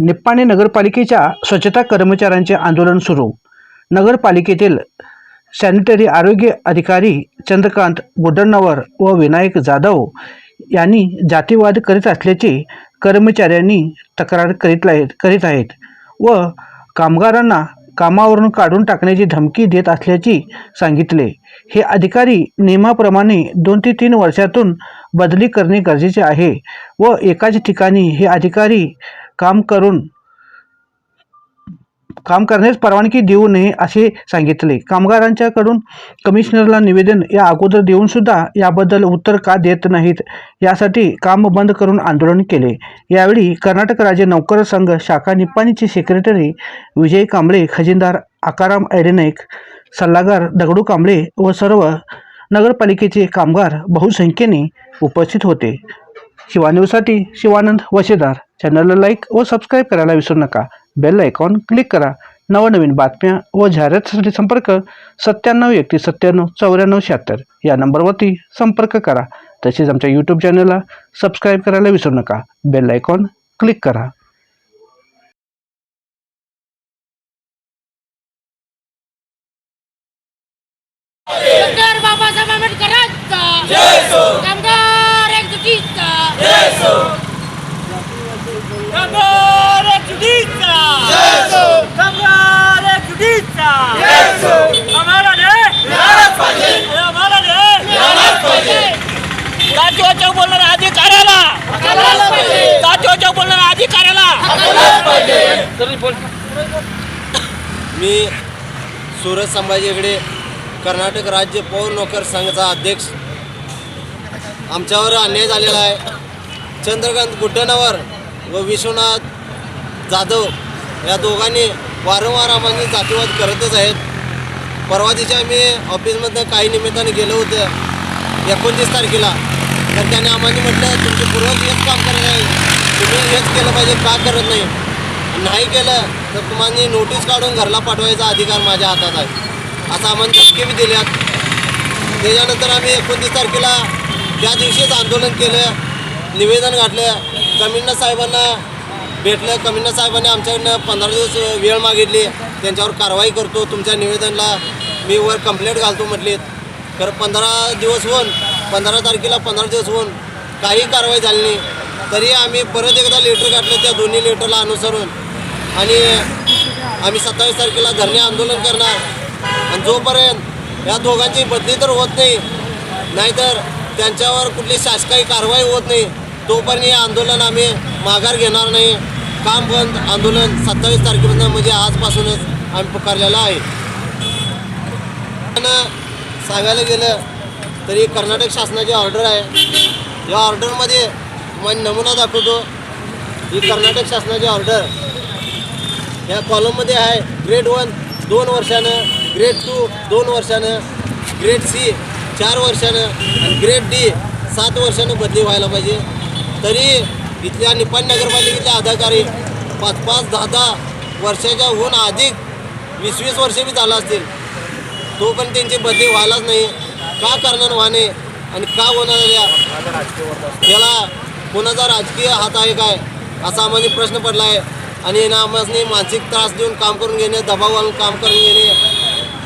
निप्पाणे नगरपालिकेच्या स्वच्छता कर्मचाऱ्यांचे आंदोलन सुरू. नगरपालिकेतील सॅनिटरी आरोग्य अधिकारी चंद्रकांत गुड्डण्णवर व विनायक जाधव यांनी जातीवाद करीत असल्याचे कर्मचाऱ्यांनी तक्रार करीत करीत आहेत व कामगारांना कामावरून काढून टाकण्याची धमकी देत असल्याची सांगितले. हे अधिकारी नियमाप्रमाणे दोन ते तीन वर्षातून बदली करणे गरजेचे आहे व एकाच ठिकाणी हे अधिकारी काम करून काम करण्यास परवानगी देऊ नये असे सांगितले. कामगारांच्याकडून कमिशनरला निवेदन या अगोदर देऊन सुद्धा याबद्दल उत्तर का देत नाहीत यासाठी काम बंद करून आंदोलन केले. यावेळी कर्नाटक राज्य नौकर संघ शाखा निप्पाणीचे सेक्रेटरी विजय कांबळे खजिनदार आकाराम ऐडेनाईक सल्लागार दगडू कांबळे व सर्व नगरपालिकेचे कामगार बहुसंख्येने उपस्थित होते. शिवा न्यूजसाठी शिवानंद वशेदार. चॅनलला लाईक व सबस्क्राईब करायला विसरू नका. बेल आयकॉन क्लिक करा. नवनवीन बातम्या व जाहिरातीसाठी संपर्क सत्त्याण्णव एकतीस सत्त्याण्णव चौऱ्याण्णव शहात्तर. या नंबरवरती संपर्क करा. तसेच आमच्या यूट्यूब चॅनलला सबस्क्राईब करायला विसरू नका. बेल आयकॉन क्लिक करा. बाबासाहेब जातीवाचक बोलणाऱ्या अधिकाऱ्याला जातीवाचक बोलणाऱ्या अधिकाऱ्याला मी सुरज संभाजी हेगडे कर्नाटक राज्य पौर नोकर संघाचा अध्यक्ष. आमच्यावर अन्याय झालेला आहे. चंद्रकांत गुड्डणावर व विश्वनाथ जाधव या दोघांनी वारंवार आम्हाला जातीवाद करतच आहेत. परवा दिवशी आम्ही ऑफिसमधनं काही निमित्ताने गेलो होतं. एकोणतीस तारखेला. तर त्याने आम्हाला म्हटलं तुमचे पूर्वज हेच काम करत आहे. तुम्ही हेच केलं पाहिजे का करत नाही? नाही केलं तर तुम्हाला नोटीस काढून घरला पाठवायचा अधिकार माझ्या हातात आहे. असं आम्हाला धक्के बी दिल्यात. त्याच्यानंतर आम्ही एकोणतीस तारखेला त्या दिवशीच आंदोलन केलं निवेदन घातलं. कमिन्ना साहेबांना भेटलं. कमिन्ना साहेबांनी आमच्याकडनं पंधरा दिवस वेळ मागितली. त्यांच्यावर कारवाई करतो. तुमच्या निवेदनला मी वर कंप्लेंट घालतो म्हटलीत खरं पंधरा दिवस होऊन पंधरा तारखेला पंधरा दिवस होऊन काही कारवाई झाली नाही. तरी आम्ही परत एकदा लेटर काढलं त्या दोन्ही लेटरला अनुसरून. आणि आम्ही सत्तावीस तारखेला धरणे आंदोलन करणार. आणि जोपर्यंत या दोघांची बदली तर होत नाही नाहीतर त्यांच्यावर कुठली शासकीय कारवाई होत नाही. तोपर्यंत हे आंदोलन आम्ही माघार घेणार नाही. काम बंद आंदोलन सत्तावीस तारखेपासून म्हणजे आजपासूनच आम्ही पुकारलेलं आहे. सांगायला गेलं तरी कर्नाटक शासनाची ऑर्डर आहे. या ऑर्डरमध्ये तुम्हाला नमुना दाखवतो. ही कर्नाटक शासनाची ऑर्डर या कॉलममध्ये आहे ग्रेड वन दोन वर्षानं ग्रेड टू दोन वर्षानं ग्रेड सी चार वर्षानं आणि ग्रेड डी सात वर्षानं बदली व्हायला पाहिजे. तरी इथल्या निपाण नगरपालिकेच्या अधिकारी पाच पाच दहा दहा वर्षाच्या होऊन अधिक वीस वीस वर्षे बी झालं असतील. तो पण त्यांची बदली व्हायलाच नाही. का करणार वाहने आणि का होणार या? त्याला कोणाचा राजकीय हात आहे काय? असा आम्हाला प्रश्न पडला आहे आणि ना मानसिक त्रास देऊन काम करून घेणे दबाव घालून काम करून घेणे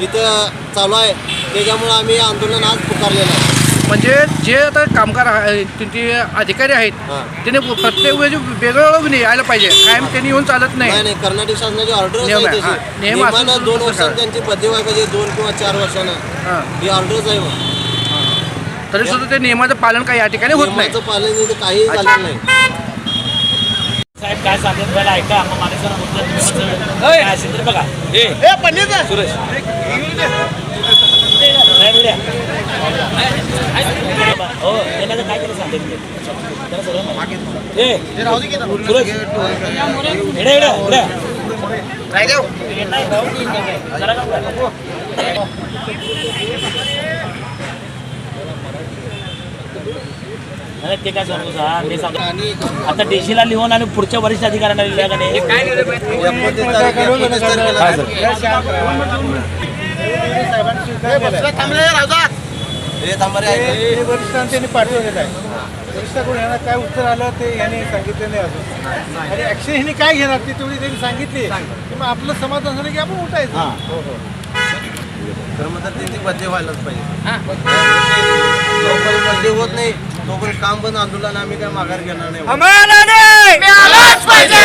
इथं चालू आहे त्याच्यामुळं आम्ही आंदोलन आज पुकारलेलं आहे म्हणजे जे आता कामगार आहे- अधिकारी आहेत हां. त्याने प्रत्येक वेळी वेगळं यायला पाहिजे कायम त्यांनी येऊन चालत नाही नाही नाही कर्नाटक शासनाची ऑर्डर नियम आहे, हां. नियम असून नियमानं सुद्धा दोन तसं वर्षांनी करा. त्यांची बदली व्हायला पाहिजे दोन किंवा चार वर्षानं हां. ही ऑर्डरच आहे बा. तरी सुद्धा ते नियमाचं पालन काही या ठिकाणी होत नाही नियमाचं पालन इथं काही झालेलं नाही काय सांगत पहिला ऐका मग मला तुम्ही माझं काय असेल तर बघा. ए! सुरेश. हो काय केलं सांगते मी. त्याला सगळं माहिती. ए! सुरेश. इकडे इकडे इकडे जरा का बघा. अरे ते काय सांगू सा मी सांगतो आता डीसीला लिहून आणि पुढच्या वरिष्ठ अधिकाऱ्यांना लिहिल्या का नाही? हे थांबा रे, ऐका. वरिष्ठाकडून यांना काय उत्तर आलं ते यांनी सांगितलं नाही अजून. आणि ऍक्शन ह्यांनी काय घेणार ती तेवढी त्यांनी सांगितली. की मग आपलं समाधान झालं की आपण उठायचं. हो. हो तर मग तर त्यांची बदली व्हायलाच पाहिजे. जोपर्यंत बदली होत नाही. तोपर्यंत काम बंद आंदोलन आम्ही काय माघार घेणार नाही. मिळालाच पाहिजे.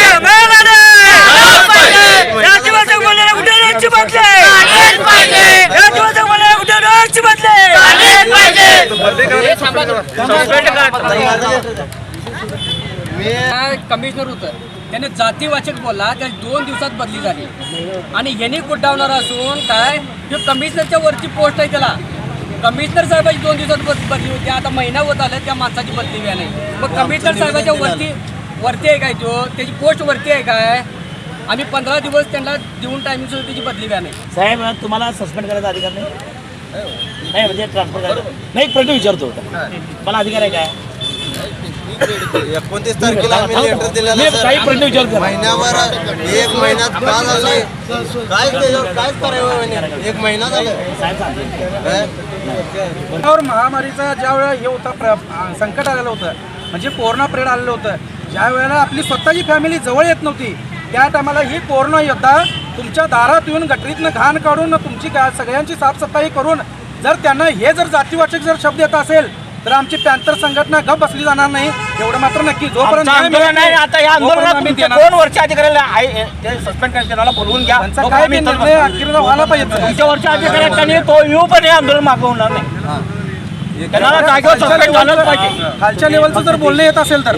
कमिशनर होतं. त्याने जातीवाचक बोलला त्या दोन दिवसात बदली झाली. आणि यांनी कुटावणार असून काय कमिशनरच्या वरची पोस्ट आहे त्याला. कमिशनर साहेबाची दोन दिवसात बद- बदली होती. आता महिना होत आला त्या माणसाची बदली व्या नाही मग कमिशनर साहेबाच्या वरती वरती आहे काय तो? त्याची पोस्ट वरती आहे काय? आम्ही पंधरा दिवस त्यांना देऊन टायमिंग सुद्धा त्याची बदली व्या नाही साहेब तुम्हाला सस्पेंड करायचा अधिकार नाही? नाही म्हणजे ट्रान्सफर करायचं. नाही प्रश्न विचारतो. मला अधिकार आहे काय? एकोणतीस तारखेला आम्ही लेटर मी दिलेलं काही प्रश्न विचारतो महिन्यावर एक महिन्यात का झालं काय केलं काय करावं म्हणे? एक महिना झालं. काय? महामारीचा ज्या वेळेला हे होता प्र आ, संकट आलेलं होतं म्हणजे कोरोना पिरियड आलेलं होतं ज्या वेळेला आपली स्वतःची फॅमिली जवळ येत नव्हती त्या टायमाला ही कोरोना योद्धा तुमच्या दारात येऊन गटरीतनं घाण काढून तुमची सगळ्यांची साफसफाई करून जर त्यांना हे जर जातीवाचक जर शब्द येत असेल तर आमची पॅन्थर संघटना गप बसली जाणार नाही एवढं मात्र नक्की जोपर्यंत आमचं न्याय मिळत आंदोलन आहे आता या तोपर्यंत आंदोलनात आम्ही तुमचे देणार. दोन वर्ष अधिकाऱ्याला आहे ते सस्पेंड करायचं त्याला बोलवून घ्या. त्यांचा मग काय आम्ही ते इथं निर्णय बसतो. अखेरीला व्हायला पाहिजे. तुमच्या वरच्या अधिकाऱ्यांनी तो येऊ पण हे आंदोलन मागवणार नाही. त्यांना जागेवर सस्पेंड झालंच पाहिजे. खालच्या लेवलचं जर बोलणं येत असेल तर.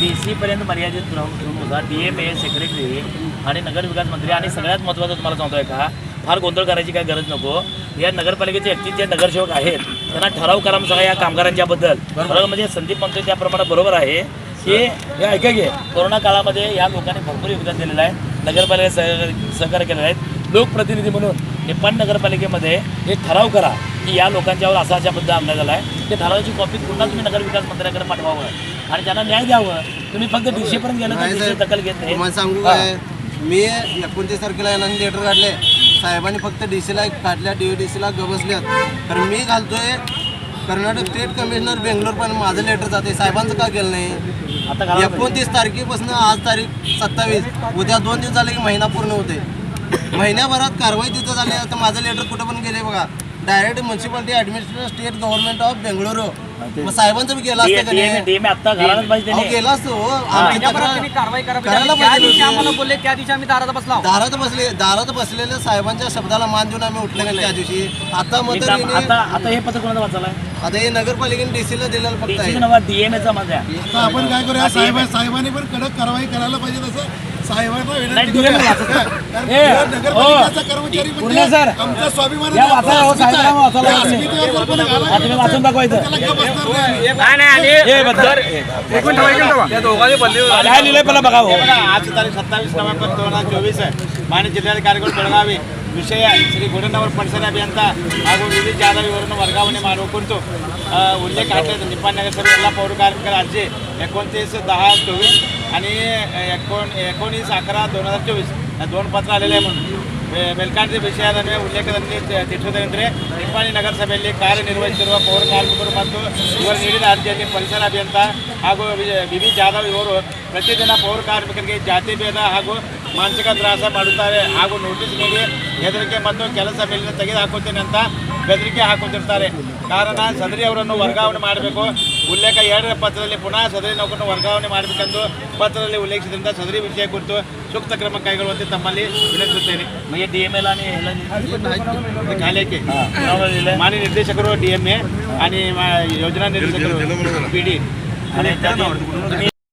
डी सी पर्यंत मर्यादित राहून होता डी एम ए सेक्रेटरी आणि नगर विकास मंत्री आणि सगळ्यात महत्त्वाचं तुम्हाला सांगतोय का फार गोंधळ करायची काय गरज नको. या नगरपालिकेचे व्यक्ती जे नगरसेवक आहेत त्यांना ठराव करा मग सगळ्या या कामगारांच्या बद्दल ठराव म्हणजे संदीप म्हणतोय त्याप्रमाणे बरोबर आहे. की हे ऐका घे कोरोना काळामध्ये या लोकांनी भरपूर योगदान दिलेलं आहे. नगरपालिका सह सहकार्य केलेलं आहे. लोकप्रतिनिधी म्हणून निपाण नगरपालिकेमध्ये एक ठराव करा की या लोकांच्यावर असा अशा पद्धत अंदाज झाला आहे ते ठरावाची कॉपी पुन्हा तुम्ही नगर विकास मंत्र्याकडे पाठवावं आणि त्यांना न्याय द्यावं. तुम्ही फक्त डी पर्यंत गेलं तर दखल घेत नाही. सांगू काय? मी एकोणतीस तारखेला लेटर काढले. साहेबांनी फक्त डी सीला काढल्या डी डी सीला गबसल्यात. तर मी घालतोय कर्नाटक स्टेट कमिशनर बेंगलोर पण माझं लेटर जाते साहेबांचं का केलं नाही? एकोणतीस तारखेपासून आज तारीख सत्तावीस. उद्या दोन दिवस झाले की महिना पूर्ण होते महिन्याभरात कारवाई तिथं झाली आता माझं लेटर कुठं पण गेले बघा. Direct municipality administration state government of Bengaluru मग साहेबांचं बी गेलं असतं का डीएम नाही? डीएम आता घालायलाच पाहिजे अहो, त्यांनी गेलं असतं हो. आमची तक्रार त्यांनी कारवाई करायला करायला पाहिजे दिवशी होती. आम्हाला बोलले त्या दिवशी आम्ही दारात बसला दारात बसले दारात बसलेल्या साहेबांच्या शब्दाला मान देऊन आम्ही उठले. का त्या दिवशी. आता मग एक तर काम- हिने- आता आता हे पत्र कोणाला वाचायला आता हे नगरपालिकेने डीसीला दिलेलं फक्त आहे. डीसी नवा डीएम चा माझा आता आपण काय करूया? साहेब साहेबांनी पण कडक कारवाई करायला पाहिजे तसं. साहेबांना नाही, विनंती DM करूया. वाचत. कारण ए, नगरपालिकेचा हो. कर्मचारी पूर्ण म्हणजे सर. आमचा स्वाभिमान या वाचा, हो, साहेबांना वाचायला लागले. अस्मितेवर कोणी घाला हा, तुम्ही वाचून दाखवायचं त्याला गप्प बसणार नाही. हे बद्दल काय लिहिलंय पहिला बघा हो. आज तारीख सत्तावीस नोव्हेंबर दोन हजार चोवीस ಮಾನ್ಯ ಜಿಲ್ಲಾಧಿಕಾರಿಗಳು ಬೆಳಗಾವಿ ವಿಷಯ ಶ್ರೀ ಗುಡನವರ ಪರಿಸರ ಅಭಿಯಂತ ಹಾಗೂ ವಿವಿ ಜಾಧವ್ ಇವರನ್ನು ವರ್ಗಾವಣೆ ಮಾಡುವ ಕುರಿತು अ, उल्लेख आहे निपाण नगरसभा ಎಲ್ಲ पौर कार्मिकर अर्जी एकोणतीस दहा चोवीस आणि एकोण एकोणीस अकरा दोन हजार चोवीस या दोन पत्र आलेले आहे म्हणून ಮೆ- ಮೇಲ್ಕಾಂಡ ವಿಷಯದ ಉಲ್ಲೇಖದಲ್ಲಿ ತಿ- ತಿಳಿಸುವುದೇನೆಂದರೆ ನಿಪ್ಪಾಣಿ ನಗರಸಭೆಯಲ್ಲಿ ಕಾರ್ಯನಿರ್ವಹಿಸಿರುವ ಪೌರ ಕಾರ್ಮಿಕರು ಮತ್ತು ಇವರು ನೀಡಿದ ಅರ್ಜಿಯಲ್ಲಿ ಪರಿಸರ ಅಭಿಯಂತ ಹಾಗೂ ವಿ- ವಿವಿ ಜಾಧವ್ ಇವರು ಪ್ರತಿದಿನ ಪೌರ ಕಾರ್ಮಿಕರಿಗೆ ಜಾತಿ ಭೇದ ಹಾಗೂ ಮಾನಸಿಕ ತ್ರಾಸ ಮಾಡುತ್ತಾರೆ ಹಾಗೂ ನೋಟಿಸ್ ನೀಡಿ ಹೆದರಿಕೆ ಮತ್ತು ಕೆಲಸ ಮೇಲಿನ ತೆಗೆದುಹಾಕುತ್ತೇನೆ ಅಂತ ಬೆದರಿಕೆ ಹಾಕುತ್ತಿರ್ತಾರೆ ಕಾರಣ ಸದರಿ ಅವರನ್ನು ವರ್ಗಾವಣೆ ಮಾಡಬೇಕು ಉಲ್ಲೇಖ ಎರಡರ ಪತ್ರದಲ್ಲಿ ಪುನಃ ಸದರಿ ನೌಕರನ್ನು ವರ್ಗಾವಣೆ ಮಾಡಬೇಕೆಂದು ಪತ್ರದಲ್ಲಿ ಉಲ್ಲೇಖಿಸಿದ್ದರಿಂದ ಸದರಿ ವಿಷಯ ಕುರಿತು ಸೂಕ್ತ ಕ್ರಮ ಕೈಗೊಳ್ಳುವಂತೆ ತಮ್ಮಲ್ಲಿ ವಿನಂತಿಸುತ್ತೇನೆ म्हणजे डीएमए ला आणि ह्याला लिहिलंय. ಕಾಲೇಕೆ कोणाला लिहिलंय? ಮಾನ್ಯ ನಿರ್ದೇಶಕರು ಡಿ ಎಂ ಎ आणि मा- योजना निर्देशक पी डी आणि त्यात तुम्ही